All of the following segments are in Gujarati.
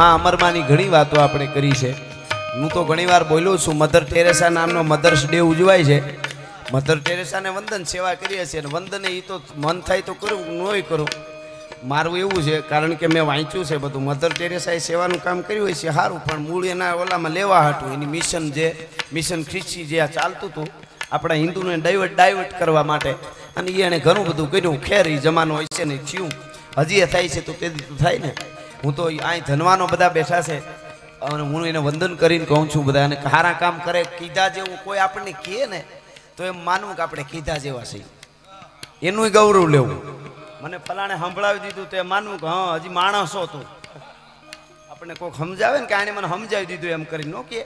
માં અમરમાની ઘણી વાતો આપણે કરી છે. હું તો ઘણીવાર બોલું છું મધર ટેરેસા નામનો મધર્સ ડે ઉજવાય છે. મધર ટેરેસાને વંદન સેવા કરીએ છીએ અને વંદન એ તો મન થાય તો કરું નોય કરું. મારું એવું છે, કારણ કે મેં વાંચ્યું છે બધું. મધર ટેરેસાએ સેવાનું કામ કર્યું હોય છે, સારું, પણ મૂળ એના ઓલામાં લેવા હતું એની મિશન જે મિશન ખ્રિસ્તી જે આ ચાલતું હતું, આપણા હિન્દુને ડાયવર્ટ ડાયવર્ટ કરવા માટે. અને એણે ઘણું બધું કર્યું. ખેર એ જમાનો હોય છે ને થયું. હજી એ થાય છે તો તે થાય ને. હું તો અહીં ધનવાનો બધા બેઠા છે. અને હું એને વંદન કરીને કહું છું બધા, અને સારા કામ કરે, કીધા જેવું કોઈ આપણને કહે ને, તો એમ માનવું કે આપણે કીધા જેવા છીએ. એનું ગૌરવ લેવું. મને ફલાણે સંભળાવી દીધું તો એ માનવું કે, હા, હજી માણસો તું. આપણને કોઈક સમજાવે ને કે આને મને સમજાવી દીધું એમ કરીને નો કે.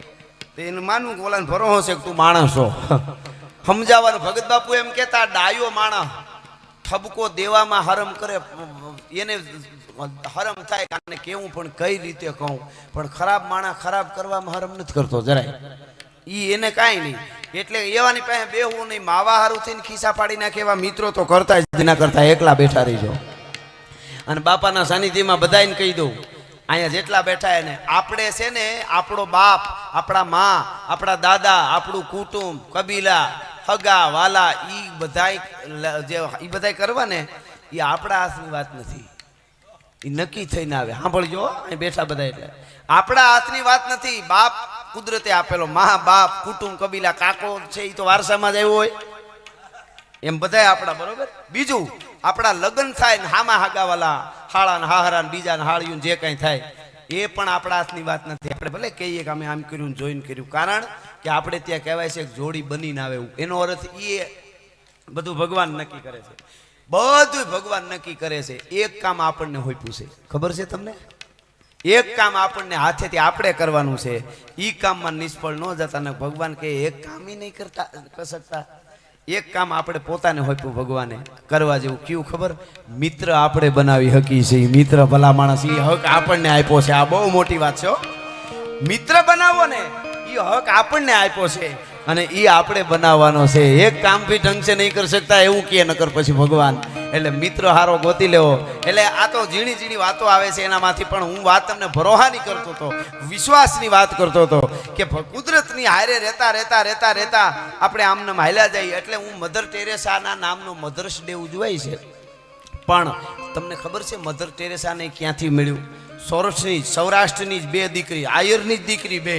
તો એને માનવું કે, ઓલાને ભરો છે કે તું માણસ હો. સમજાવવાનું. ભગત બાપુ એમ કહેતા, ડાયો માણસ, ઠબકો દેવામાં હરમ કરે, એને હરમ થાય કાને કેવું પણ કઈ રીતે કહું? પણ ખરાબ માણસ ખરાબ કરવામાં હરમ નથી કરતો જરાય. ઈ એને કાંઈ નહીં. એટલે એવાની પાસે બેહવું નહીં. માવા હારું થઈને ખિસ્સા પાડી નાખે એવા મિત્રો તો કરતા જ ના કરતા, એકલા બેઠા રહીજો. અને બાપાના સાનિધ્યમાં બધાને કહી દઉં, અહીંયા જેટલા બેઠા એને, આપણે છે ને, આપણો બાપ, આપણા મા, આપણા દાદા, આપણું કુટુંબ, કબીલા, હગા, વાલા, ઈ બધાય જે, ઈ બધાય કરવા ને એ આપણા હાથની વાત નથી. એ નક્કી થઈને આવે. સાંભળજો અહીં બેઠા બધા એટલે. આપણા હાથની વાત નથી. બાપ કુદરતે આપેલો મા બાપ કુટુંબ, કબીલા, કાકો છે એ તો વારસામાં જ આવ્યો હોય. એમ બધાય આપણા, બરોબર? બીજું, આપણા લગ્ન થાય ને હામા હાગાવાલા, હાળા ને હાહરા ને બીજા ને હાળિયું જે કંઈ થાય, એ પણ આપણા હાથની વાત નથી. આપણે ભલે કહીએ કે અમે આમ કર્યું જોઈન કર્યું. કારણ કે આપણે ત્યાં કહેવાય છે જોડી બનીને આવે એનો અર્થ એ બધું ભગવાન નક્કી કરે છે. બધું ભગવાન નક્કી કરે છે. એક કામ આપણને હોય પૂછે ખબર છે તમને? એક કામ આપણને હાથેથી આપણે કરવાનું છે. એ કામમાં નિષ્ફળ ન જતા ને ભગવાન કે એક કામ નહીં કરતા, કરી શકતા. એક કામ આપણે પોતાને હોપ્યું ભગવાને. કરવા જેવું કયું ખબર? મિત્ર આપણે બનાવી હકી છે. મિત્ર ભલા માણસ એ હક આપણને આપ્યો છે. આ બહુ મોટી વાત છે મિત્ર બનાવો ને એ હક આપણને આપ્યો છે. અને એ આપણે બનાવવાનો છે. એક કામ બી ઢંગ છે, નહીં કરી શકતા, એવું કે નકર પછી ભગવાન. એટલે મિત્ર હારો ગોતી લેવો. એટલે આ તો ઝીણી ઝીણી વાતો આવે છે એનામાંથી, પણ હું વાત તમને ભરોહાની કરતો હતો. વિશ્વાસની વાત કરતો હતો કે કુદરતની હારે રહેતા રહેતા રહેતા રહેતા આપણે આમને હાલ્યા જઈએ એટલે હું મધર ટેરેસાના નામનો મધર્સ ડે ઉજવાય છે. પણ તમને ખબર છે, મધર ટેરેસાને ક્યાંથી મળ્યું? સૌરાષ્ટ્રની સૌરાષ્ટ્રની જ બે દીકરી, આયરની જ દીકરી બે.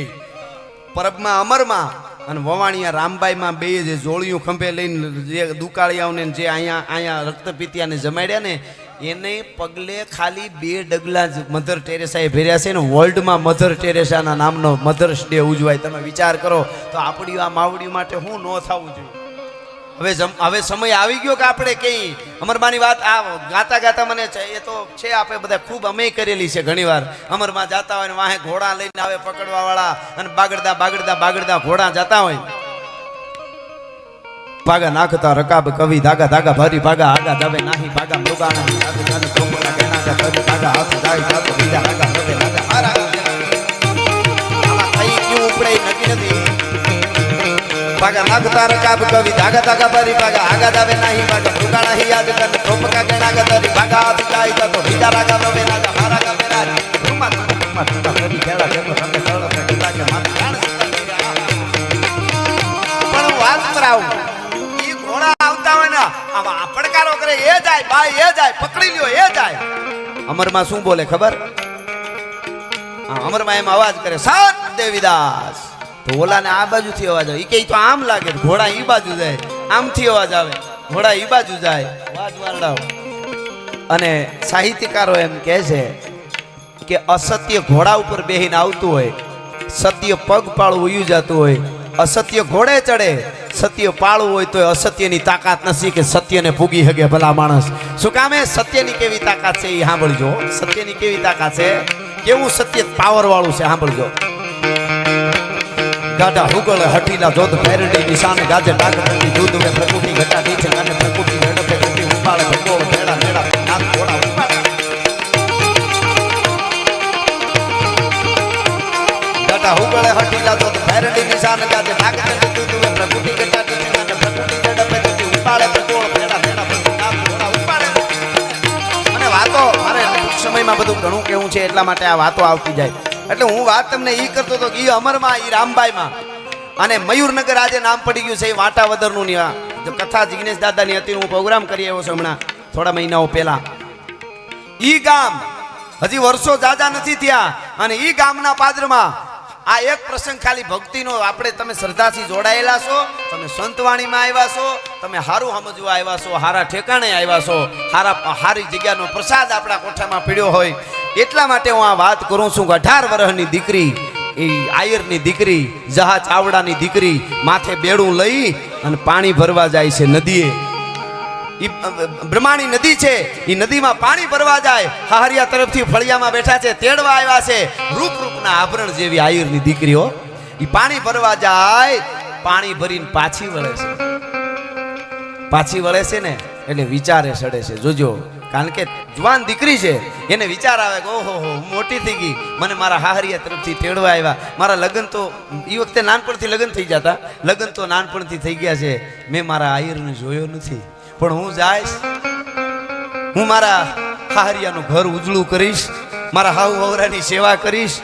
પરબમાં, અમરમાં અને વવાણિયા રામબાઈમાં બે જે જોળિયું ખંભે લઈને જે દુકાળિયાઓને જે અહીંયા અહીંયા રક્તપીતિયાને જમાડ્યા ને, એને પગલે ખાલી બે ડગલા જ મધર ટેરેસાએ ભેર્યા છે ને, વર્લ્ડમાં મધર ટેરેસાના નામનો મધર્સ ડે ઉજવાય. તમે વિચાર કરો, તો આપણી આ માવડી માટે શું ન થવું જોઈએ હવે હવે સમય આવી ગયો કે આપણે કઈ અમરમાની વાત આ ગાતા ગાતા મને એ તો છે આપણે બધા ખૂબ અમે કરેલી છે ઘણીવાર. અમરમાં જાતા હોય ને વાહે ઘોડા લઈને આવે પકડવા વાળા અને બાગડતા બાગડદા બાગડદા ઘોડા જતા હોય. ભાગા નાખતા રકાબ કવિ, ધાગા ધાગા, ભરી ભાગા આગા દવે નાહી, ભાગા મૃગાણા ભાગા હાથ જાય ભાગા બીજા આગા ભાગા નાગતા રકાબ કવિ ધાગા ધાગા ભરી ભાગા આગા દાવે નાહી ભાગા. મૃગાણા હી યાદ કર ચોપકા ગેણાગા ધરી ભાગા હાથ જાય જાતો બીજા રાગા આવતા હોય ને આવા પડકારો કરે, એ જાય ભાઈ એ જાય, પકડી લ્યો, એ જાય. અમરમાં શું બોલે ખબર? અમરમાં એમ અવાજ કરે, સાત દેવીદાસ. તો ઓલાને આ બાજુથી અવાજ આવે. એ કે તો આમ લાગે ઘોડા ઈ બાજુ જાય. આમથી અવાજ આવે. ઘોડા ઈ બાજુ જાય. અને સાહિત્યકારો એમ કહે છે કે અસત્ય ઘોડા ઉપર બેહીને આવતું હોય, સત્ય પગ પાળું ઉયું જતું હોય, અસત્ય ઘોડે ચડે, સત્ય પાળવું હોય તો અસત્યની તાકાત નથી કે સત્યને પૂગી હગે ભલા માણસ. શું કામે? સત્યની કેવી તાકાત છે એ સાંભળજો. સત્યની કેવી તાકાત છે? કેવું સત્ય પાવર વાળું છે, સાંભળજો. ગાઢા હુગળ હટીલા જોત ફેરડી નિશાન ગાજે કરતી દૂધ મે પ્રકૃતિ ઘટા નીચે ગાને પ્રકૃતિ ઝડપે ગતિ ઉપાડે ભગોળ ભેડા ભેડા નાક ઘોડા ઉપાડે. ગાઢા હુગળ હટીલા જોત ફેરડી નિશાન ગાજે કરતી દૂધ મે પ્રકૃતિ ઘટા નીચે ગાને પ્રકૃતિ ઝડપે ગતિ ઉપાડે ભગોળ ભેડા ભેડા નાક ઘોડા ઉપાડે. અને વાતો, મારે સમયમાં બધું ઘણું કેવું છે, એટલા માટે આ વાતો આવતી જાય. એટલે હું વાત તમને એ કરતો હતો કે એ અમરમાં એ રામબાઈમાં. અને મયુરનગર આજે નામ પડી ગયું છે એ વાટાવદરનું નિવા. કથા જિગ્નેશ દાદાની હતી હું પ્રોગ્રામ કરી આવ્યો છું હમણાં, થોડા મહિનાઓ પહેલા. ઈ ગામ હજી વર્ષો જાજા નથી થયા અને ઈ ગામના પાદરમાં આ એક પ્રસંગ ખાલી ભક્તિનો આપણે તમે શ્રદ્ધાથી જોડાયેલા છો, તમે સંતવાણીમાં આવ્યા છો, તમે હારું સમજવા આવ્યા છો, હારા ઠેકાણે આવ્યા છો, હારા, હારી જગ્યાનો પ્રસાદ આપણા કોઠામાં પીડ્યો હોય એટલા માટે હું આ વાત કરું છું કે અઢાર વર્ષની દીકરી, એ આયરની દીકરી જહા ચાવડાની દીકરી, માથે બેડું લઈ અને પાણી ભરવા જાય છે નદીએ. બ્રહ્માણી નદી છે એ નદીમાં પાણી ભરવા જાય, હાહરિયા તરફથી ફળિયામાં બેઠા છે, તેડવા આવ્યા છે, રૂપ રૂપના આભરણ જેવી આયુરની દીકરીઓ. એ પાણી ભરવા જાય, પાણી ભરીને પાછી વળે છે. પાછી વળે છે ને, એટલે વિચારે સડે છે. જોજો કારણ કે જુવાન દીકરી છે, એને વિચાર આવે કે ઓહો, હો મોટી થઈ ગઈ. મને મારા હાહરિયા તરફથી તેડવા આવ્યા. મારા લગ્ન તો એ વખતે નાનપણથી લગ્ન થઈ જતા. લગ્ન તો નાનપણથી થઈ ગયા છે. મેં મારા આયરને જોયો નથી. પણ હું જાઈશ, હું મારા હાહરિયાનું ઘર ઉજળું કરીશ, મારા હાઉ હવરાની સેવા કરીશ.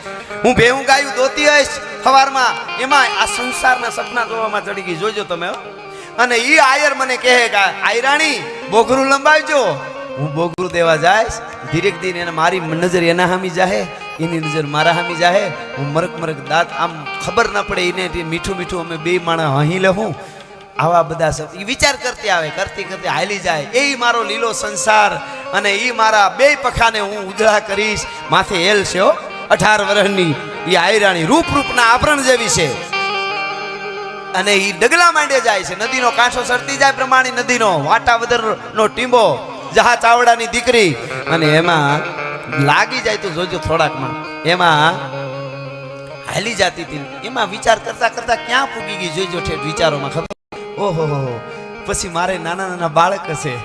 હું ભેવું ગાયું દોતી હઈશ સવારમાં એમાં આ સંસારના સપના જોવામાં ચડી ગઈ. જોજો તમે અને એ આયર મને કહે કે આયરાણી, બોઘરું લંબાવજો. હું બોગરું દેવા જાઈશ. ધીરેક દિન એને મારી નજર એના હામી જાહે, એની નજર મારા હામી જાહે. હું મરક મરક દાંત, આમ ખબર ન પડે એને મીઠું મીઠું અમે બે માણસ હહી લેહું. આવા બધા શબ્દ એ વિચાર કરતી આવે, કરતી કરતી હાલી જાય. એ મારો લીલો સંસાર અને એ મારા બે પખાને હું ઉજળા કરીશ. માથે એલ છે અઢાર વર્ષની એ આયરાણી રૂપ રૂપના આભરણ જેવી છે. અને એ ડગલા માંડે જાય છે. નદીનો કાંઠો સરતી જાય પ્રમાણે નદીનો વાટાવદર નો ટીંબો. જહા ચાવડાની દીકરી. અને એમાં લાગી જાય તો જોજો થોડાકમાં. એમાં હાલી જાતી હતી. એમાં વિચાર કરતા કરતા ક્યાં પૂગી ગઈ જોઈજો ઠેઠ વિચારોમાં ખબર? ઓહો. પછી મારે નાના નાના બાળક હશે.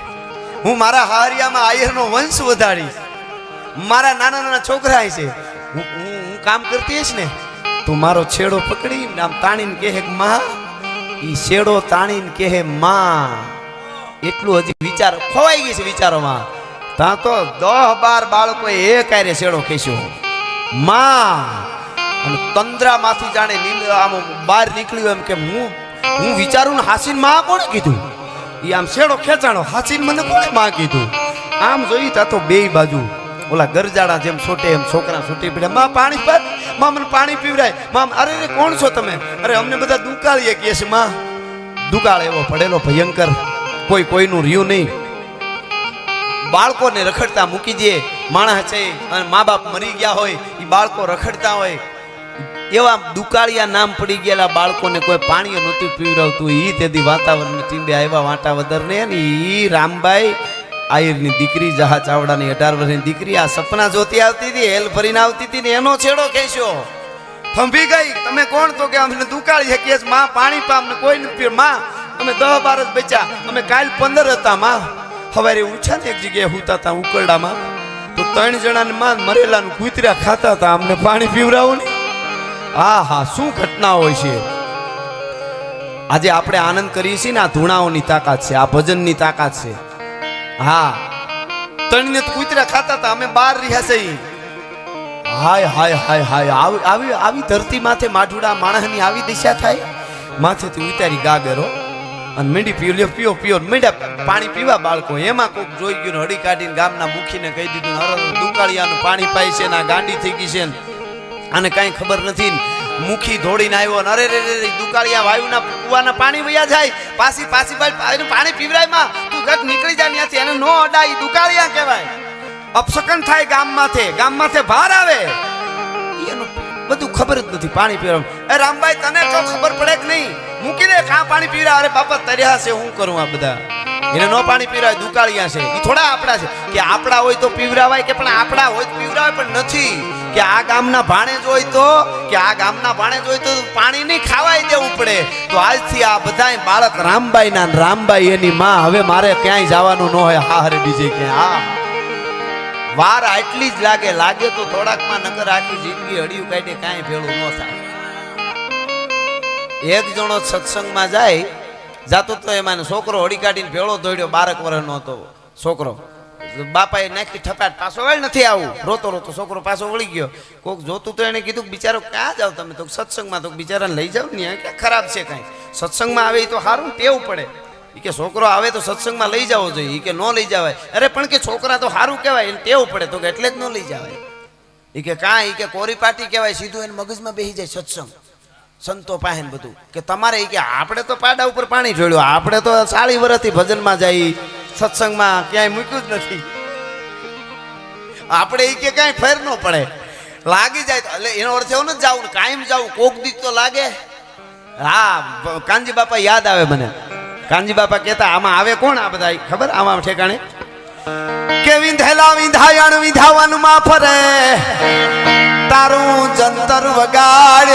હું મારા હારિયામાં આયરનો વંશ વધારીશ. મારા નાના નાના છોકરા છે હું હું કામ કરતી હશ ને, તું મારો છેડો પકડી આમ તાણીને કહે મા, ઈ છેડો તાણીને કહે, માં એટલું હજી વિચાર ખોવાઈ ગઈ છે વિચારોમાં. ત્યાં તો દહ બાર બાળકો એ કારે શેડો ખેંચ્યો. માં, અને તંદ્રામાંથી જાણે નીંદ આમ બહાર નીકળ્યું એમ કે હું હું વિચારું ને હાસીનમાં કોણ કીધું? એ આમ શેડો ખેંચાણો, હાસીન મને કોણે માં કીધું? આમ જોઈ તા તો બે બાજુ, ઓલા ગરજાડા જેમ છોટે એમ છોકરા છૂટી પડ્યા. માં, પાણી પરમાં મને પાણી પીવડાય. માં, અરે રે કોણ છો તમે? અરે, અમને બધા દુકાળીએ કહે છે, માં. દુકાળ એવો પડેલો ભયંકર. કોઈ કોઈનું રહ્યું નહીં. બાળકોને રખડતા મૂકી દે, માણસ છે અને મા બાપ મરી ગયા હોય એ બાળકો રખડતા હોય. એવા દુકાળિયા નામ પડી ગયેલા બાળકોને કોઈ પાણી નહોતું પીવડાવતું. એ તેથી વાતાવરણ ટીંબે આવ્યા વાટાવદર ને એ રામબાઈ આયરની દીકરી જહા ચાવડાની અઢાર વર્ષની દીકરી આ સપના જોતી આવતી હતી, હેલ ભરીને આવતી હતી ને એનો છેડો ખેંચ્યો. થંભી ગઈ. તમે કોણ તો કે અમને દુકાળી છે? કેસમાં પાણી પામ ને કોઈ નથી. માં અમે દહ બાર જ બચ્યા. અમે કાલ પંદર હતા માં. સવારે ઉછા ને એક જગ્યાએ હુતા હતા ઉકરડામાં. તો ત્રણ જણાને માં મરેલાનું કૂતરા ખાતા હતા. અમને પાણી પીવડાવો ને. હા હા, શું ઘટના હોય છે? આજે આપણે આનંદ કરીએ છીએ ને આ ધૂણાઓની તાકાત છે, આ ભજનની તાકાત છે. હા. ત્રણને કૂતરા ખાતા હતા. અમે બાર રહ્યા છે હાય હાય હાય હાય. આવી આવી આવી ધરતી માથે માઢુડા માણસની આવી દિશા થાય? માથેથી ઉતારી ગાગરો. અને મીંડી પીઓ પીઓ પીઓ, મીંડા પાણી પીવા બાળકો. એમાં કોક જોઈ ગયું હળી કાઢીને ગામના મુખીને કહી દીધું અરે દુકાળિયાનું પાણી પાય છે ને, આ ગાંડી થઈ ગઈ છે અને કાંઈ ખબર નથી મુખી ધોડીને આવ્યો અને અરે રે રે દુકાળિયા વાયુના કુવાના પાણી વયા જાય. પાછી પાછી એનું પાણી પીવરાયમાં. તું જગ નીકળી જાય ત્યાંથી એને નો અડાય દુકાળિયા કહેવાય. અપશકન થાય ગામમાંથી ગામમાંથી ભાર આવે. એનું બધું ખબર જ નથી, પાણી પીવા એ રામભાઈ, તને તો ખબર પડે કે નહીં. મૂકી દે કાં પાણી પીરા. અરે બાપા, તર્યા છે, હું કરું આ બધા? એને નો પાણી પીરાય, દુકાળિયા છે. એ થોડા આપણા છે. કે આપણા હોય તો પીવરાવાય કે પણ આપણા હોય તો પીવરાવાય પણ નથી. કે આ ગામના ભાણે હોય તો, કે આ ગામના ભાણે જોઈ તો પાણી નહીં ખાવાય દેવું પડે. તો આજથી આ બધા બાળક રામબાઈ ના રામબાઈ એની માં. હવે મારે ક્યાંય જવાનું ન હોય. હા હરે બીજે ક્યાં? હા. વાર આટલી જ લાગે. લાગે તો થોડાકમાં નગર આખી જિંદગી હડિયું કાઢે કાંઈ ભેળું ન થાય. એક જણો સત્સંગમાં જાય, જાતો તો એમાં છોકરો હળી કાઢીને ભેળો દોડ્યો, બારક વર્ષનો હતો છોકરો. બાપાએ નાખી ઠપાટ, પાછો વળ નથી આવું. રોતો રોતો છોકરો પાછો વળી ગયો. કોક જોતું તો એને કીધું બિચારો ક્યાં જાવ તમે? તો સત્સંગમાં તો બિચારાને લઈ જાવ ને કે ખરાબ છે કાંઈ? સત્સંગમાં આવે એ તો સારું ટેવું પડે. ઈ કે, છોકરો આવે તો સત્સંગમાં લઈ જવો જોઈએ. એ કે, ન લઈ જવાય. અરે, પણ કે છોકરા તો સારું કહેવાય, એને ટેવું પડે. તો કે, એટલે જ ન લઈ જવાય. ઈ કે, કાંઈ? કે, કોરી પાટી કહેવાય, સીધું એને મગજમાં બેસી જાય સત્સંગ. સંતો પાસે બધું. કે તમારે કે આપણે તો પાડા ઉપર પાણી ઢોળ્યું, આપણે તો સાળી વર્ષથી ભજનમાં જાય, સત્સંગમાં ક્યાંય મૂક્યું જ નથી. આપણે એ કે કાંઈ ફેર ન પડે. લાગી જાય એટલે એનો અર્થ એવો નથી જાવું કાયમ જાવું કોક દીક તો લાગે. હા કાનજી બાપા યાદ આવે મને. કાનજી બાપા કહેતા, આમાં આવે કોણ આ બધા? ખબર? આમાં ઠેકાણે. કે વિંધેલા વિંધાયણ વિંધાવનમાં ફરે તારું જંતર વગાડ.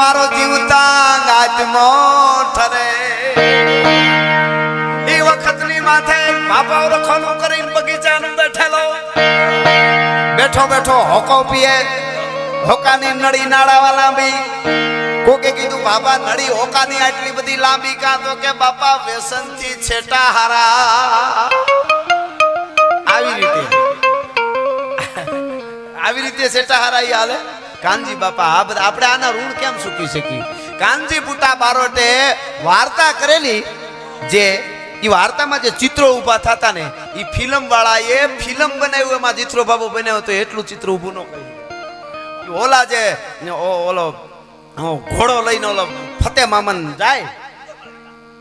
મારો જીવતા ગાજમો ઠરે એ વખતની માથે બાપા રખોલું કરીને બગીચાનું બેઠેલો બેઠો બેઠો હોકો પીએ. હોકાની નળી નાળાવા લાંબી. કોકે કીધું બાપા નળી હોકાની આટલી બધી લાંબી કાં તો કે બાપા વ્યસનથી છેટા હારા. આવી રીતે. આવી રીતે છેટા ઈ હાલે. કાનજી બાપા, આ બધા આપણે આના ઋણ કેમ ચૂકી શકીએ? કાનજી પુતા બારોટે વાર્તા કરેલી જે એ વાર્તામાં જે ચિત્રો ઊભા થતા ને એ ફિલ્મ વાળા ફિલ્મ બનાવ્યું, એમાં ચિત્રો બાબુ બનાવ્યો તો એટલું ચિત્ર ઊભું ન કર્યું. ઓલા જે ઓલો ઘોડો લઈને ઓલો ફતે મામન જાય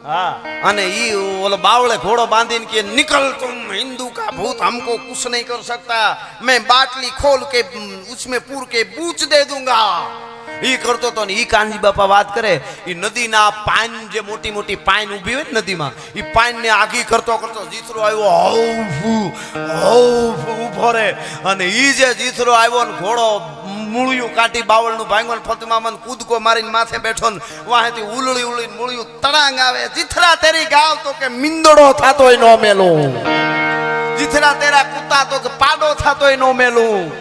અને ઈ ઓલો બાવળે ઘોડો બાંધીને કે નિકલ તુમ હિન્દુ કા ભૂત, હમકો કુછ નહીં કર સકતા મેં બાટલી ખોલ કે ઉસમે પૂર કે બૂચ દે દૂંગા. ઈ કરતો તો ઈ કાનજી બાપા વાત કરે, ઈ નદીના પાન જે મોટી મોટી પાન ઊભી હોય નદીમાં, ઈ પાન ને આગી કરતો કરતો જીથરો આવ્યો હવ હવ ઊભો રે. અને ઈ જે જીથરો આવ્યો ને ઘોડો મૂળિયું કાઢી બાવળનું ભાંગો ફતિમામન કૂદકો મારીને માથે બેઠો ને વાહેથી ઉલળી ઉલળીને મૂળિયું તડાંગ આવે. જીથરા તેરી ગાવ તો કે મિંદડો થતો નો મેલું. જીથરા તેરા કૂતા તો કે પાડો થતો નો મેલું.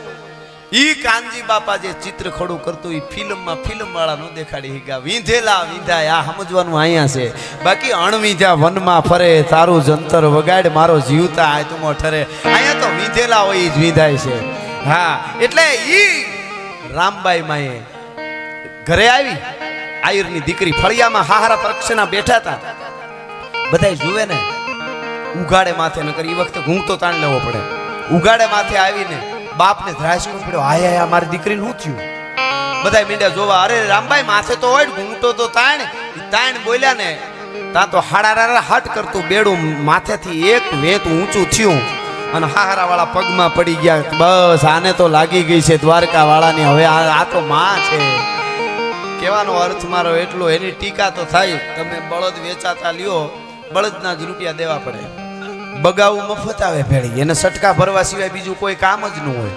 ઈ કાનજી બાપા જે ચિત્ર ખડું કરતું ઈ ફિલ્મમાં ફિલ્મ વાળા નો દેખાડી હિગા વિંધેલા વિંધાય, આ સમજવાનું અહીંયા છે. બાકી અણવિંધા વનમાં ફરે, તારું જંતર વગાડ, મારો જીવતા આ તું ઠરે. અહીંયા તો વિંધેલા હોય જ વિંધાય છે. હા, એટલે ઈ રામબાઈ માએ ઘરે આવી આયુરની દીકરી ફળિયામાં હાહારા પ્રક્ષના બેઠા હતા. બધાય જુએ ને ઉગાડે માથે કરી એ વખતે ઘૂંઘતો તાણ લેવો પડે. ઉગાડે માથે આવીને બાપને ધ્રાસકો પડ્યો આય આયા મારી દીકરીને શું થયું? બધાય મીંડ્યા જોવા અરે રામભાઈ માથે તો હોય ને, ઘૂંઘતો તો તાણ. તાણ બોલ્યા ને તા તો હાડારારા હટ કરતું બેડું માથેથી એક વેત ઊંચું થયું. અને હારા વાળા પગમાં પડી ગયા. બસ આને તો લાગી ગઈ છે દ્વારકા વાળાની હવે આ આ તો માં છે. કહેવાનો અર્થ મારો એટલો, એની ટીકા તો થાય. તમે બળદ વેચાતા લ્યો, બળદના જ રૂપિયા દેવા પડે. બગાવું મફત આવે ભેળી. એને સટકા ભરવા સિવાય બીજું કોઈ કામ જ ન હોય.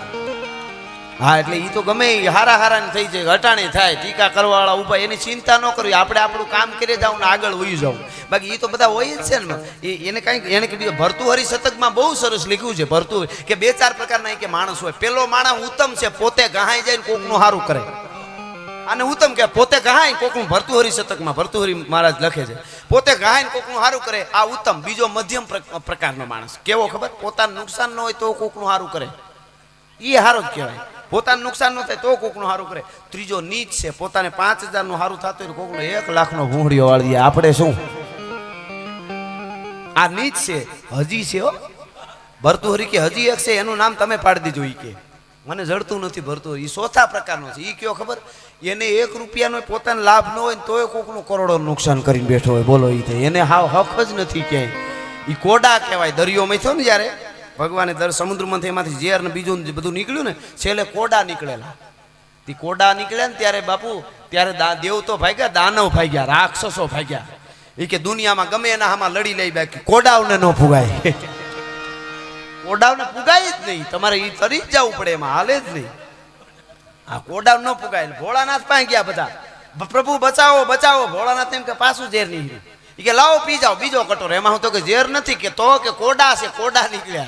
હા, એટલે એ તો ગમે એ હારા હારા થઈ જાય હટાણી થાય, ટીકા કરવાવાળા ઊભા એની ચિંતા ન કરવી. આપણે આપણું કામ કરી જાવ ને આગળ વહી જાવ બાકી એ તો બધા હોય જ છે ને. એ એને કાંઈક, એને કીધું ભરતુહરી શતકમાં બહુ સરસ લખ્યું છે, ભરતું કે બે ચાર પ્રકારના કે માણસ હોય. પેલો માણસ ઉત્તમ છે, પોતે ગહાઈ જાય ને કોકનું સારું કરે. અને ઉત્તમ કે પોતે ગહાય કોકનું ભરતુહરી શતકમાં ભરતુહરી મહારાજ લખે છે. પોતે ગહાય કોકનું સારું કરે, આ ઉત્તમ. બીજો મધ્યમ પ્ર- પ્રકારનો માણસ. કેવો ખબર? પોતાનું નુકસાન ન હોય તો કોકનું સારું કરે. એ સારો જ કહેવાય. પોતાનું નુકસાન ન થાય તો કોકનું સારું કરે. ત્રીજો નીચ છે, પોતાને પાંચ હજારનું સારું થતું હોય કોકનું એક લાખનો ભૂંગળીઓ વાળી દે. આપણે શું? આ નીચ છે, હજી છે હો. ભરતુહરી કે હજી એક છે, એનું નામ તમે પાડી દીધું ઈ કે. મને જડતું નથી ભરતું એ ચોથા પ્રકારનો છે. એ કયો ખબર? એને એક રૂપિયાનો પોતાનો લાભ ન હોય તોય કોકનું કરોડો નુકસાન કરીને બેઠો હોય. બોલો એ એને હાવ હક જ નથી ક્યાંય. એ કોડા કહેવાય દરિયો મેં થયો ને જ્યારે ભગવાને દર સમુદ્રમાંથી એમાંથી ઝેર ને બીજું બધું નીકળ્યું ને, છેલ્લે કોડા નીકળેલા. તે કોડા નીકળ્યા ને ત્યારે બાપુ, ત્યારે દેવતો ભાગ્યા, દાનવ ભાગ્યા, રાક્ષસો ભાગ્યા. એ કે દુનિયામાં ગમે એના હામાં લડી લઈ બાકી, કોડાવને ન ફુગાય કોડાવને પુગાય જ નહીં, તમારે એ તરી જ જવું પડે એમાં, હાલે જ નહીં. આ કોડાવ ન ફુગાય ભોળાનાથ પાસે ગયા બધા. પ્રભુ બચાવો બચાવો, ભોળાનાથ એમ કે પાછું ઝેર નીકળ્યું. ઈ કે લાવો પી જાઓ બીજો કટોરો. એમાં હું તો કે ઝેર નથી કે તો કે કોડા છે, કોડા નીકળ્યા.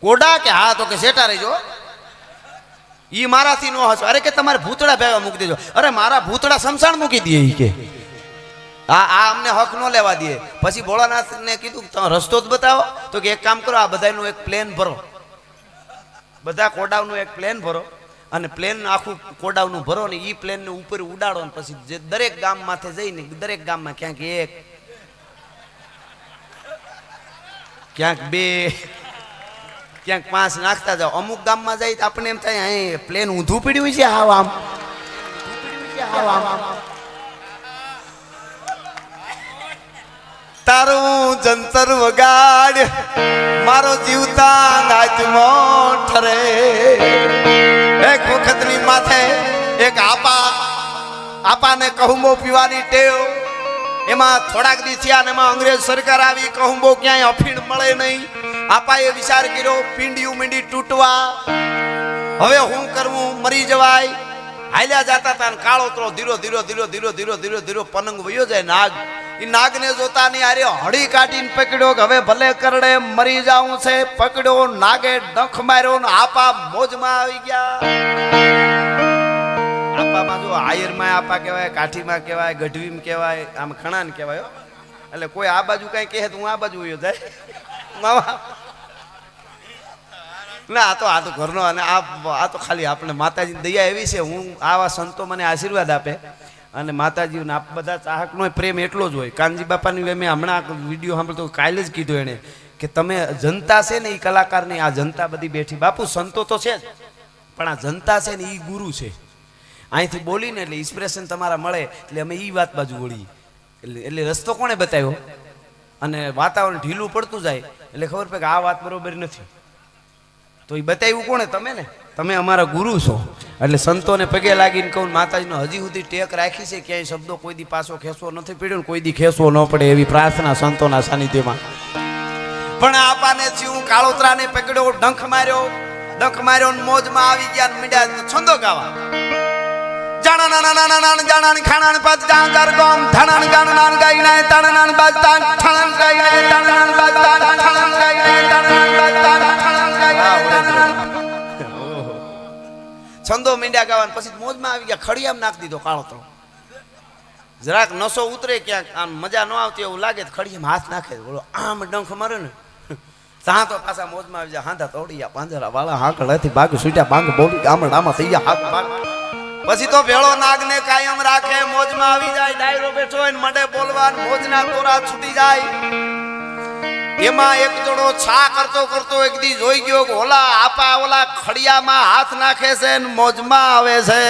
કોડા કે હા, તો કે શેટા રહેજો. એ મારાથી નો હસો. અરે કે તમારે ભૂતળા ભેગા મૂકી દેજો. અરે મારા ભૂતડા સમસાણ મૂકી દે ઈ કે. આ આ અમને હક ન લેવા દે. પછી ભોળાનાથને કીધું તમે રસ્તો જ બતાવો. તો કે એક કામ કરો, આ બધાનું એક પ્લેન ભરો. બધા કોડાનું એક પ્લેન ભરો. અને પ્લેન આખું કોડાવનું ભરો ને એ પ્લેનને ઉપર ઉડાડો ને પછી જે દરેક ગામ માથે જઈને દરેક ગામમાં ક્યાંક એક, ક્યાંક બે, ક્યાંક પાંચ નાખતા જાઓ. અમુક ગામમાં જાય તો આપણે એમ થાય, અહીં પ્લેન ઊંધું પડ્યું છે હાવ આમ. તારું જંતર વગાડ, મારો જીવતા નાચમો ઠરે. એક વખતની માથે એક આપા, આપાને કહુંબો પીવાની ટેવ. એમાં થોડાક દી એમાં અંગ્રેજ સરકાર આવી, કહુંબો ક્યાંય અફીણ મળે નહીં. આપાએ વિચાર કર્યો, પીંડિયું મીંડી તૂટવા. હવે હું કરવું? મરી જવાય. હાલ્યા જાતા તા ને કાળો ત્રો ધીરો ધીરો ધીરો ધીરો ધીરો ધીરો ધીરો પનંગ વયો જાય નાગ ઈ નાગને જોતા ની આરે હળી કાઢીને પકડ્યો કે હવે ભલે કરડે મરી જાવું છે. પકડ્યો, નાગે ડંખ માર્યો ને આપા મોજમાં આવી ગયા. આપામાં જો આયરમાં આપા કહેવાય, કાઠીમાં કહેવાય, ગઢવીમ કહેવાય, આમ ખણાને કહેવાય. એટલે કોઈ આ બાજુ કઈ કહે તો હું આ બાજુ વયો જાય. મામા. ના, આ તો આ તો ઘરનો અને આ આ તો ખાલી આપણે માતાજીની દયા એવી છે. હું આવા સંતો મને આશીર્વાદ આપે. અને માતાજીને આપ બધા ચાહકનો પ્રેમ એટલો જ હોય. કાનજી બાપાની મેં હમણાં વીડિયો સાંભળતો કાલે જ કીધું એણે કે તમે જનતા છે ને એ કલાકારની, આ જનતા બધી બેઠી. બાપુ, સંતો તો છે જ, પણ આ જનતા છે ને એ ગુરુ છે. અહીંથી બોલીને એટલે ઇન્સ્પિરેશન તમારા મળે, એટલે અમે એ વાત બાજુ વળીએ. એટલે એટલે રસ્તો કોણે બતાવ્યો? અને વાતાવરણ ઢીલું પડતું જાય, એટલે ખબર પડે કે આ વાત બરોબર નથી. તો એ બતાવ્યું કોણે? તમે ને? તમે અમારા ગુરુ છો. એટલે સંતોને પગે લાગીને કહું માતાજીનો હજી સુધી ટેક રાખી છે, ક્યાંય શબ્દો કોઈ દી પાછો ખેંચવો નથી પડ્યો કોઈ દી ખેંચવો ન પડે એવી પ્રાર્થના સંતોના સાનિધ્યમાં. પણ આપાને થયું કાળોતરાને પકડ્યો, ડંખ માર્યો ડંખ માર્યો મોજમાં આવી ગયા મીંડ્યા છંદો ગાવા. છંદો મીંડ્યા ગાવાને. પછી મોજમાં આવી ગયા. ખડિયામ નાખી દીધો કાળો તો જરાક નસો ઉતરે ક્યાંક. આમ મજા ન આવતી એવું લાગે તો ખડિયામાં હાથ નાખે. બોલો આમ ડંખ મારે ને. ત્યાં તો પાછા મોજમાં આવી જાય હાંધા તોડિયા પાંજરા વાળા હાંકડાથી બાગ છૂટ્યા બાંગ બોલી ગામડામાં થઈ ગયા હાથ બાગ. પછી તો ભેળો નાગને કાયમ રાખે, મોજમાં આવી જાય, ડાયરો બેઠો હોય મડે બોલવા મોજના તોરા છૂટી જાય. એમાં એક જણો છા કરતો કરતો એક દી જોઈ ગયો ઓલા આપા ઓલા ખડિયામાં હાથ નાખે છે ને મોજમાં આવે છે.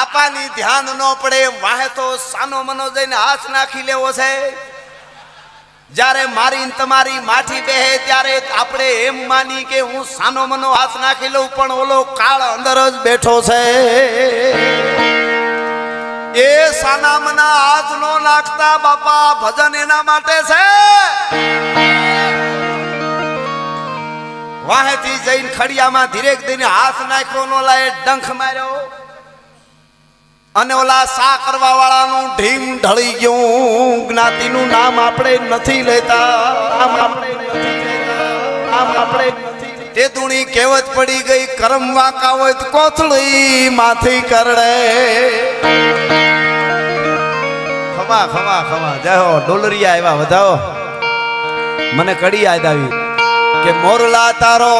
આપાની ધ્યાન ન પડે, વાહે તો સાનો મનો જઈને હાથ નાખી લેવો છે. જ્યારે મારી તમારી માઠી બેહે, ત્યારે આપણે એમ માની કે હું સાનો મનો હાથ નાખી લઉં, પણ ઓલો કાળ અંદર જ બેઠો છે. એ સાના મના હાથ નો નાખતા બાપા ભજન એના માટે છે. વાહેથી જઈને ખડિયામાં ધીરેક દઈને હાથ નાખ્યો, નો લાય ડંખ માર્યો. અને ઓલા સા કરવા વાળાનું ઢીમ ઢળી ગયું. જ્ઞાતિનું નામ આપણે નથી લેતા. નામ આપણે નથી લેતા. નામ આપણે તે ધૂણી કહેવત પડી ગઈ, કરમ વાંકા હોય તો કોથળી માથી કરડે. ખમા ખમા ખમા. જાઓ ડોલરિયા આવ્યા, વધાવો. મને કડી યાદ આવી કે મોરલા તારો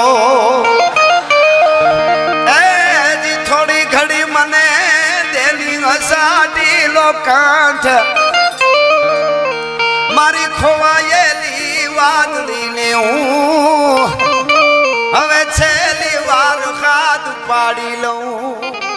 કાંઠ. મારી ખોવાયેલી વાદળીને હું હવે છેલ્લી વાર ખાદ પાડી લઉં.